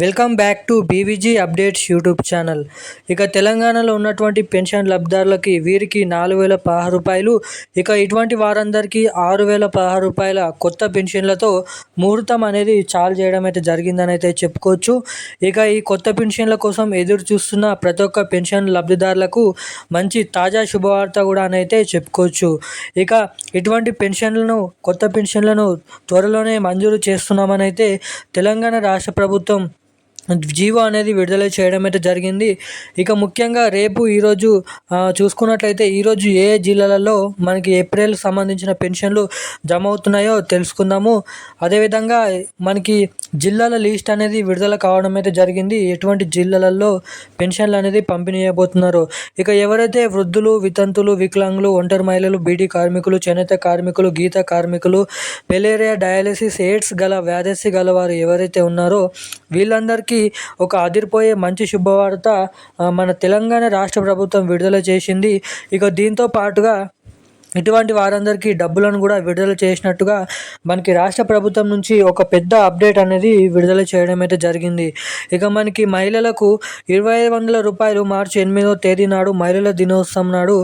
welcome back to BVG updates YouTube channel. ఇక తెలంగాణలో ఉన్నటువంటి పెన్షన్ లబ్ధిదారులకి వీరికి నాలుగు వేల పదహారు రూపాయలు ఇక ఇటువంటి వారందరికీ ఆరు వేల పదహారు రూపాయల కొత్త పెన్షన్లతో ముహూర్తం అనేది చాలు చేయడం అయితే జరిగిందని అయితే చెప్పుకోవచ్చు. ఇక ఈ కొత్త పెన్షన్ల కోసం ఎదురు చూస్తున్న ప్రతి ఒక్క పెన్షన్ లబ్ధిదారులకు మంచి తాజా శుభవార్త కూడా అని అయితే చెప్పుకోవచ్చు. ఇక ఇటువంటి పెన్షన్లను కొత్త పెన్షన్లను త్వరలోనే మంజూరు చేస్తున్నామని అయితే తెలంగాణ రాష్ట్ర ప్రభుత్వం జీవో అనేది విడుదల చేయడం అయితే జరిగింది. ఇక ముఖ్యంగా రేపు ఈరోజు చూసుకున్నట్లయితే ఈరోజు ఏ జిల్లాలలో మనకి ఏప్రిల్ సంబంధించిన పెన్షన్లు జమ అవుతున్నాయో తెలుసుకుందాము. అదేవిధంగా మనకి జిల్లాల లిస్ట్ అనేది విడుదల కావడం అయితే జరిగింది. ఎటువంటి జిల్లాలలో పెన్షన్లు అనేది పంపిణీ చేయబోతున్నారు? ఇక ఎవరైతే వృద్ధులు వితంతులు వికలాంగులు ఒంటరి మహిళలు బీడీ కార్మికులు చేనేత కార్మికులు గీత కార్మికులు పెలేరియా డయాలసిస్ ఎయిడ్స్ గల వ్యాధస్సి గల వారు ఎవరైతే ఉన్నారో వీళ్ళందరికీ ఒక అదిరిపోయే మంచి శుభవార్త మన తెలంగాణ రాష్ట్ర ప్రభుత్వం విడుదల చేసింది. ఇక దీంతో పాటుగా ఇటువంటి వారందరికీ డబ్బులను కూడా విడుదల చేసినట్టుగా మనకి రాష్ట్ర ప్రభుత్వం నుంచి ఒక పెద్ద అప్డేట్ అనేది విడుదల చేయడం అయితే జరిగింది. ఇక మనకి మహిళలకు ఇరవై ఐదు వందల రూపాయలు మార్చి ఎనిమిదో తేదీ నాడు మహిళల దినోత్సవం నాడు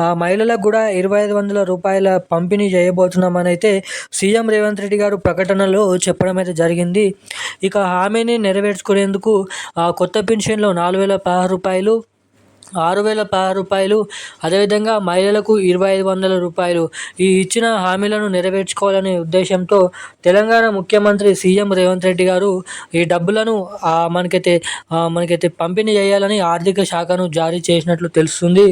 ఆ మహిళలకు కూడా ఇరవై ఐదు వందల రూపాయల పంపిణీ చేయబోతున్నామని అయితే సీఎం రేవంత్ రెడ్డి గారు ప్రకటనలో చెప్పడం అయితే జరిగింది. ఇక హామీని నెరవేర్చుకునేందుకు కొత్త పెన్షన్లో నాలుగు వేల పదహారు రూపాయలు ఆరు వేల రూపాయలు. అదేవిధంగా మహిళలకు ఇరవై ఐదు వందల రూపాయలు. ఈ ఇచ్చిన హామీలను నెరవేర్చుకోవాలనే ఉద్దేశంతో తెలంగాణ ముఖ్యమంత్రి సీఎం రేవంత్ రెడ్డి గారు ఈ డబ్బులను మనకైతే మనకైతే పంపిణీ చేయాలని ఆర్థిక శాఖను జారీ చేసినట్లు తెలుస్తుంది.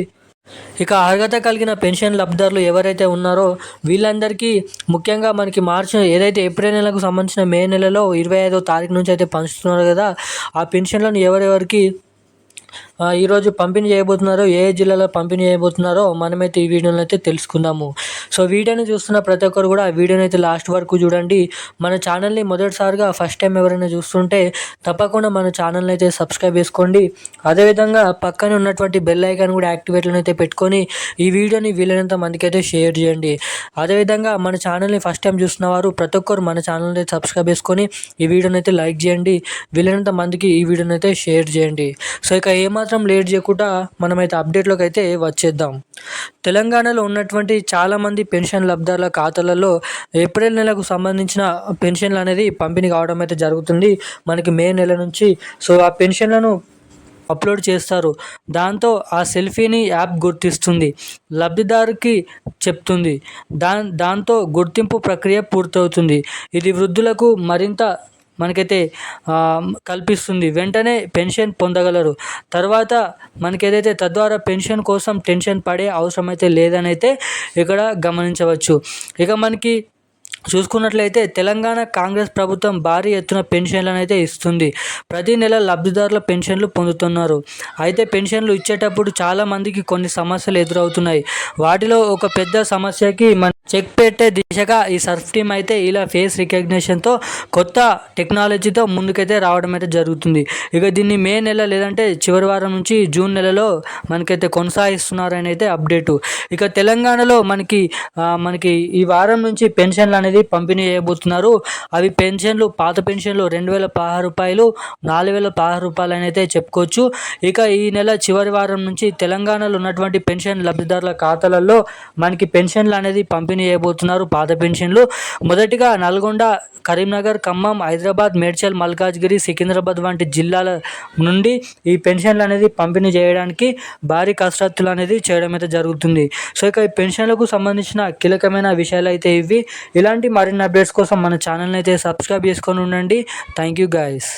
ఇక అర్హత కలిగిన పెన్షన్ లబ్ధిదారులు ఎవరైతే ఉన్నారో వీళ్ళందరికీ ముఖ్యంగా మనకి మార్చి ఏదైతే ఏప్రిల్ నెలకు సంబంధించిన మే నెలలో ఇరవై ఐదో తారీఖు నుంచి అయితే పంచుతున్నారు కదా ఆ పెన్షన్లను ఎవరెవరికి ఈరోజు పంపిణీ చేయబోతున్నారో ఏ జిల్లాలో పంపిణీ చేయబోతున్నారో మనమైతే ఈ వీడియోలో అయితే తెలుసుకుందాము. సో వీడియోని చూస్తున్న ప్రతి ఒక్కరు కూడా ఆ వీడియోని అయితే లాస్ట్ వరకు చూడండి. మన ఛానల్ని మొదటిసారిగా ఫస్ట్ టైం ఎవరైనా చూస్తుంటే తప్పకుండా మన ఛానల్ని అయితే సబ్స్క్రైబ్ చేసుకోండి. అదేవిధంగా పక్కనే ఉన్నటువంటి బెల్ ఐకాన్ కూడా యాక్టివేట్లను అయితే పెట్టుకొని ఈ వీడియోని వీలైనంత మందికి అయితే షేర్ చేయండి. అదేవిధంగా మన ఛానల్ని ఫస్ట్ టైం చూస్తున్న వారు ప్రతి ఒక్కరు మన ఛానల్ని సబ్స్క్రైబ్ చేసుకొని ఈ వీడియోని అయితే లైక్ చేయండి. వీలైనంత మందికి ఈ వీడియోని అయితే షేర్ చేయండి. సో ఇక ఏమాత్రం లేట్ చేయకుండా మనమైతే అప్డేట్లోకి అయితే వచ్చేద్దాం. తెలంగాణలో ఉన్నటువంటి చాలామంది పెన్షన్ లబ్ధారుల ఖాతాలలో ఏప్రిల్ నెలకు సంబంధించిన పెన్షన్లు అనేది పంపిణీ కావడం అయితే జరుగుతుంది. మనకి మే నెల నుంచి సో ఆ పెన్షన్లను అప్లోడ్ చేస్తారు. దాంతో ఆ సెల్ఫీని యాప్ గుర్తిస్తుంది. లబ్ధిదారుకి చెప్తుంది. దా దాంతో గుర్తింపు ప్రక్రియ పూర్తవుతుంది. ఇది వృద్ధులకు మరింత మనకైతే కల్పిస్తుంది. వెంటనే పెన్షన్ పొందగలరు. తర్వాత మనకి ఏదైతే తద్వారా పెన్షన్ కోసం టెన్షన్ పడే అవసరం అయితే లేదని అయితే ఇక్కడ గమనించవచ్చు. ఇక మనకి చూసుకున్నట్లయితే తెలంగాణ కాంగ్రెస్ ప్రభుత్వం భారీ ఎత్తున పెన్షన్లను అయితే ఇస్తుంది. ప్రతి నెల లబ్ధిదారుల పెన్షన్లు పొందుతున్నారు. అయితే పెన్షన్లు ఇచ్చేటప్పుడు చాలామందికి కొన్ని సమస్యలు ఎదురవుతున్నాయి. వాటిలో ఒక పెద్ద సమస్యకి మన చెక్ పెట్టే దిశగా ఈ సర్ఫ్ టీమ్ అయితే ఇలా ఫేస్ రికగ్నిషన్తో కొత్త టెక్నాలజీతో ముందుకైతే రావడం అయితే జరుగుతుంది. ఇక దీన్ని మే నెల లేదంటే చివరి వారం నుంచి జూన్ నెలలో మనకైతే కొనసాగిస్తున్నారని అయితే అప్డేటు ఇక తెలంగాణలో మనకి మనకి ఈ వారం నుంచి పెన్షన్లు అనేది పంపిణీ చేయబోతున్నారు. అవి పెన్షన్లు పాత పెన్షన్లు రెండు వేల పదహారు రూపాయలు నాలుగు వేల పదహారు రూపాయలు అని అయితే చెప్పుకోవచ్చు. ఇక ఈ నెల చివరి వారం నుంచి తెలంగాణలో ఉన్నటువంటి పెన్షన్ లబ్ధిదారుల ఖాతాలలో మనకి పెన్షన్లు అనేది పంపిణీ పంపిణీ చేయబోతున్నారు. పాత పెన్షన్లు. మొదటిగా నల్గొండ కరీంనగర్ ఖమ్మం హైదరాబాద్ మేడ్చల్ మల్కాజ్గిరి సికింద్రాబాద్ వంటి జిల్లాల నుండి ఈ పెన్షన్లు అనేది పంపిణీ చేయడానికి భారీ కసరత్తులు అనేది చేయడం అయితే జరుగుతుంది. సో ఇక ఈ పెన్షన్లకు సంబంధించిన కీలకమైన విషయాలు అయితే ఇవి. ఇలాంటి మరిన్ని అప్డేట్స్ కోసం మన ఛానల్ని అయితే సబ్స్క్రైబ్ చేసుకొని ఉండండి. Thank you guys.